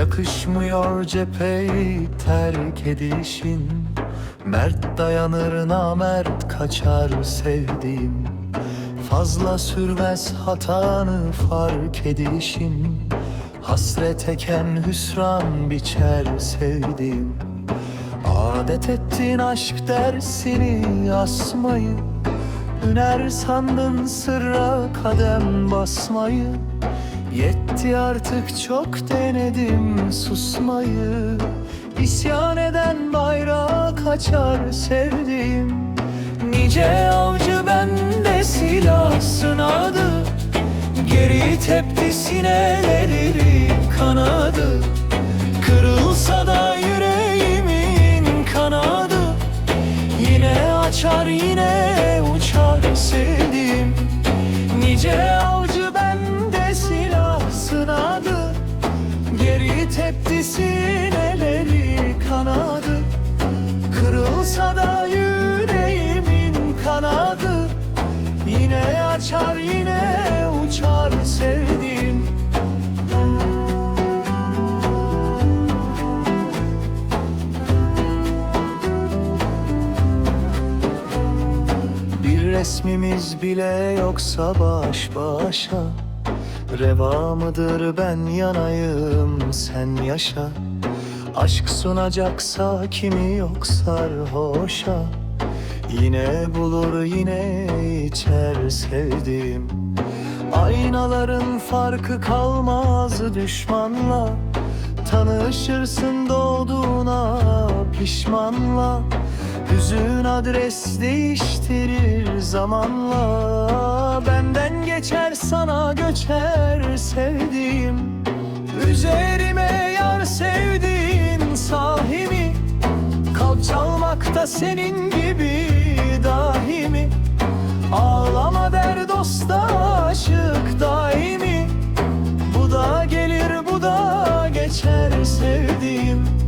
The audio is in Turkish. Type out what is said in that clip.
Acımıyor cepheyi terk edişin. Mert dayanır namert kaçar sevdiğim. Fazla sürmez hatanı fark edişin. Hasret eken hüsran biçer sevdiğim. Adet ettin aşk dersini asmayı. Hüner sandın sırra kadem basmayı Yetti artık çok denedim susmayı. İsyan eden bayrağa kaçar sevdiğim. Nice avcı bende silah sınadı Geri tepti sineleri kanadı. Kırılsa da yüreğimin kanadı. Yine açar yine Tepti sineleri kanadı. Kırılsa da yüreğimin kanadı. Yine açar yine uçar sevdiğim. Bir resmimiz bile yoksa baş başa Reva mıdır ben yanayım sen yaşa. Aşk sunacaksa kimi yok sarhoşa Yine bulur yine içer sevdiğim. Aynaların farkı kalmaz düşmanla. Tanışırsın doğduğuna pişmanla. Hüzün adres değiştirir zamanla geçer sana göçer sevdiğim. Üzerime yar sevdiğin sahimi Kalp çalmakta senin gibi dahi mi? Ağlama der dosta aşık daimi. Bu da gelir bu da geçer sevdiğim